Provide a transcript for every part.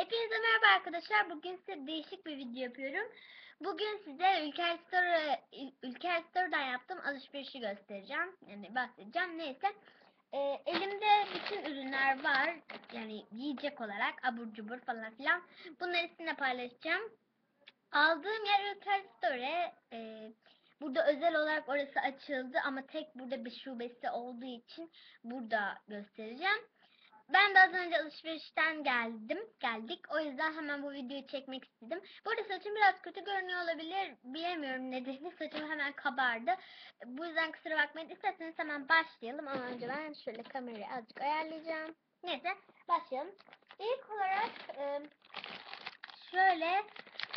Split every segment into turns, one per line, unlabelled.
Hepinize merhaba arkadaşlar. Bugün size değişik bir video yapıyorum. Bugün size Ülker Store Ülker Store'dan yaptığım alışverişi göstereceğim. Yani bahsedeceğim. Neyse. Ee, elimde bütün ürünler var. Yani yiyecek olarak abur cubur falan filan. Bunları sizinle paylaşacağım. Aldığım yer Ülker Store. Ee, burada özel olarak orası açıldı ama tek burada bir şubesi olduğu için burada göstereceğim. Ben de az önce alışverişten geldim, geldik. O yüzden hemen bu videoyu çekmek istedim. Bu arada saçım biraz kötü görünüyor olabilir. Bilemiyorum nedeni. Saçım hemen kabardı. Bu yüzden kusura bakmayın. İsterseniz hemen başlayalım. Ama önce ben şöyle kamerayı azıcık ayarlayacağım. Neyse başlayalım. İlk olarak e, şöyle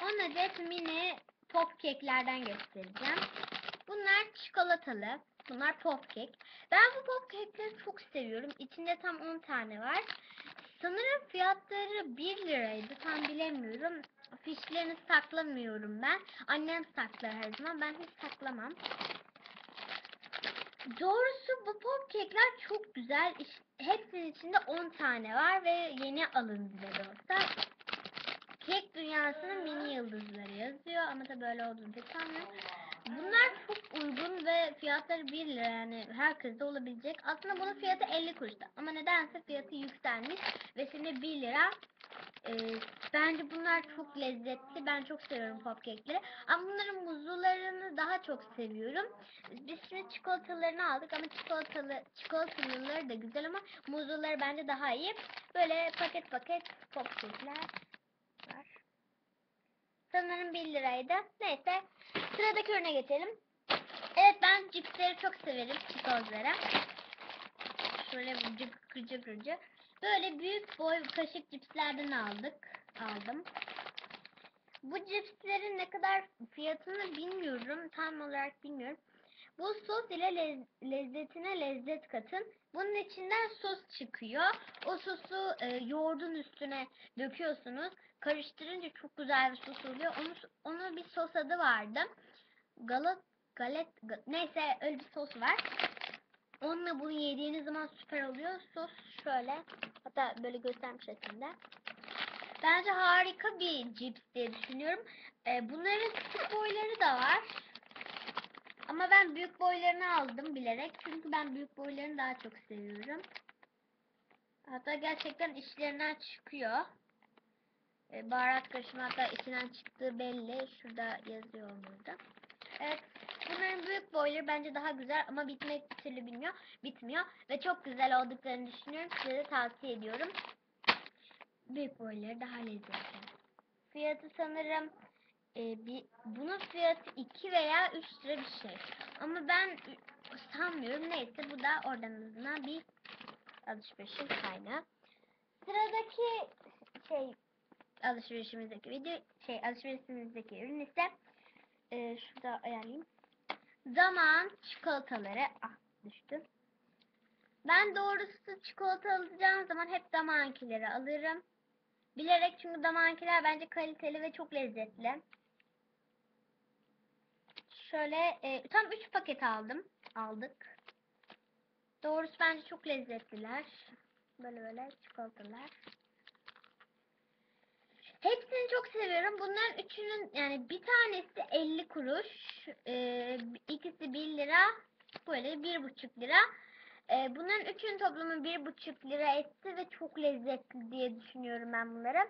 10 adet mini pop keklerden göstereceğim. Bunlar çikolatalı. Bunlar pop kek. Ben bu pop kekleri çok seviyorum. İçinde tam 10 tane var. Sanırım fiyatları 1 liraydı. Tam bilemiyorum. Fişlerini saklamıyorum ben. Annem saklar her zaman. Ben hiç saklamam. Doğrusu bu pop kekler çok güzel. Hepsinin içinde 10 tane var ve yeni alındı da olsa. Kek dünyasının mini yıldızları yazıyor ama tabii böyle olduğunu pek sanmıyorum. Bunlar çok uygun ve fiyatları 1 lira yani herkeste olabilecek. Aslında bunun fiyatı 50 kuruşta ama nedense fiyatı yükselmiş ve şimdi 1 lira. Ee, bence bunlar çok lezzetli. Ben çok seviyorum popkekleri. Ama bunların muzlularını daha çok seviyorum. Biz şimdi çikolatalarını aldık ama çikolatalı çikolatalıları da güzel ama muzluları bence daha iyi. Böyle paket paket popkekler var. Sanırım 1 liraydı. Neyse. Sıradaki ürüne geçelim. Evet ben cipsleri çok severim. Çikolataları. Şöyle cıkır cıkırcı. Böyle büyük boy kaşık cipslerden aldık. Aldım. Bu cipslerin ne kadar fiyatını bilmiyorum. Tam olarak bilmiyorum. Bu sos ile lez- lezzetine lezzet katın. Bunun içinden sos çıkıyor. O sosu e, yoğurdun üstüne döküyorsunuz. Karıştırınca çok güzel bir sos oluyor. Onu, onun bir sos adı vardı. Galat, galet, ga- neyse öyle bir sos var. Onunla bunu yediğiniz zaman süper oluyor. Sos şöyle. Hatta böyle göstermiş şeklinde. Bence harika bir cips diye düşünüyorum. E, bunların küçük boyları da var. Ama ben büyük boylarını aldım bilerek. Çünkü ben büyük boylarını daha çok seviyorum. Hatta gerçekten işlerinden çıkıyor. E, baharat karışımı hatta içinden çıktığı belli. Şurada yazıyor burada. Evet. Bunların büyük boyları bence daha güzel ama bitmek bir türlü bilmiyor. Bitmiyor. Ve çok güzel olduklarını düşünüyorum. Size de tavsiye ediyorum. Büyük boyları daha lezzetli. Fiyatı sanırım e, bir, bunun fiyatı 2 veya 3 lira bir şey. Ama ben sanmıyorum. Neyse bu da oradan azından bir alışverişin kaynağı. Sıradaki şey alışverişimizdeki video şey alışverişimizdeki ürün ise e, şurada ayarlayayım. Zaman çikolataları ah düştü. Ben doğrusu çikolata alacağım zaman hep zamankileri alırım. Bilerek çünkü zamankiler bence kaliteli ve çok lezzetli. Şöyle e, tam 3 paket aldım. Aldık. Doğrusu bence çok lezzetliler. Böyle böyle çikolatalar. Hepsini çok seviyorum. Bunların üçünün yani bir tanesi 50 kuruş. E, ikisi 1 lira. Böyle bir buçuk lira. E, bunların üçünün toplamı bir buçuk lira etti ve çok lezzetli diye düşünüyorum ben bunları.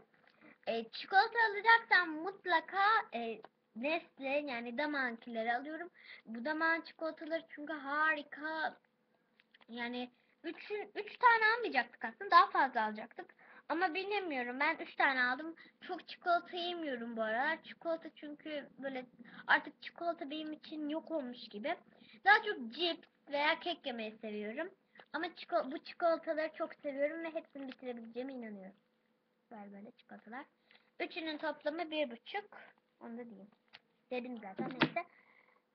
E, çikolata alacaksam mutlaka e, Nestle yani Damankileri alıyorum. Bu Daman çikolataları çünkü harika. Yani üçün, üç tane almayacaktık aslında. Daha fazla alacaktık. Ama bilemiyorum. Ben üç tane aldım. Çok çikolata yemiyorum bu aralar. Çikolata çünkü böyle artık çikolata benim için yok olmuş gibi. Daha çok cips veya kek yemeyi seviyorum. Ama çiko- bu çikolataları çok seviyorum ve hepsini bitirebileceğime inanıyorum. Böyle böyle çikolatalar. Üçünün toplamı bir buçuk. Onu da diyeyim. Dedim zaten neyse.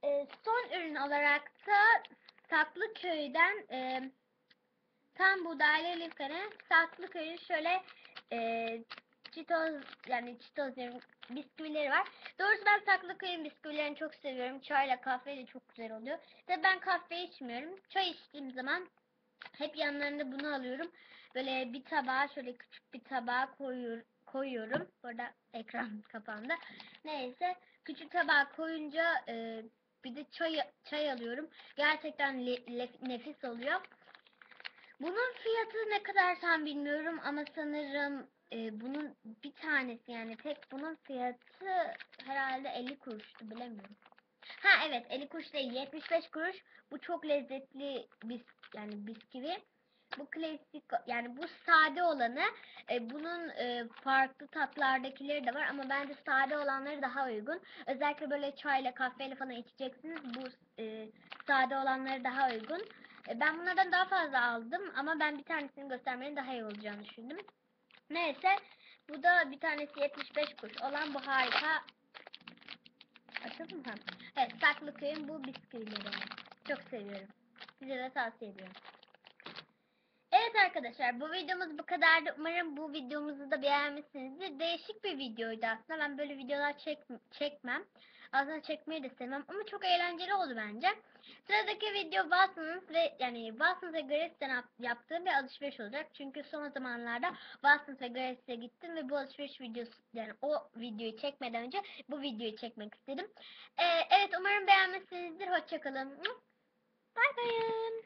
Ee, son ürün olarak da Saklıköy'den e, tam buğdaylı liflerin Saklıköy'ün şöyle e, çitoz yani çitoz bisküvileri var. Doğrusu ben Saklıköy'ün bisküvilerini çok seviyorum. Çayla kahveyle çok güzel oluyor. Ve ben kahve içmiyorum. Çay içtiğim zaman hep yanlarında bunu alıyorum. Böyle bir tabağa şöyle küçük bir tabağa koyuyor, koyuyorum. Burada ekran kapandı. Neyse küçük tabağa koyunca e, bir de çay çay alıyorum. Gerçekten le- le- nefis oluyor. Bunun fiyatı ne kadar tam bilmiyorum ama sanırım e, bunun bir tanesi yani tek bunun fiyatı herhalde 50 kuruştu bilemiyorum. Ha evet 50 kuruş değil 75 kuruş. Bu çok lezzetli bis yani bisküvi. Bu klasik yani bu sade olanı e, bunun e, farklı tatlardakileri de var ama bence sade olanları daha uygun. Özellikle böyle çayla kahveyle falan içeceksiniz. Bu e, sade olanları daha uygun. E, ben bunlardan daha fazla aldım ama ben bir tanesini göstermenin daha iyi olacağını düşündüm. Neyse bu da bir tanesi 75 kuruş olan bu harika Açalım mı? Evet Saklıköy'ün bu bisküvileri. Çok seviyorum. Size de tavsiye ediyorum. Arkadaşlar bu videomuz bu kadardı. Umarım bu videomuzu da beğenmişsinizdir. Değişik bir videoydu aslında. Ben böyle videolar çek, çekmem. Aslında çekmeyi de sevmem ama çok eğlenceli oldu bence. Sıradaki video Watson's ve yani Watson's ve Grace'den yap- yaptığım bir alışveriş olacak. Çünkü son zamanlarda Watson's ve Grace'e gittim ve bu alışveriş videosu yani o videoyu çekmeden önce bu videoyu çekmek istedim. Ee, evet umarım beğenmişsinizdir. Hoşçakalın. Bay bayın.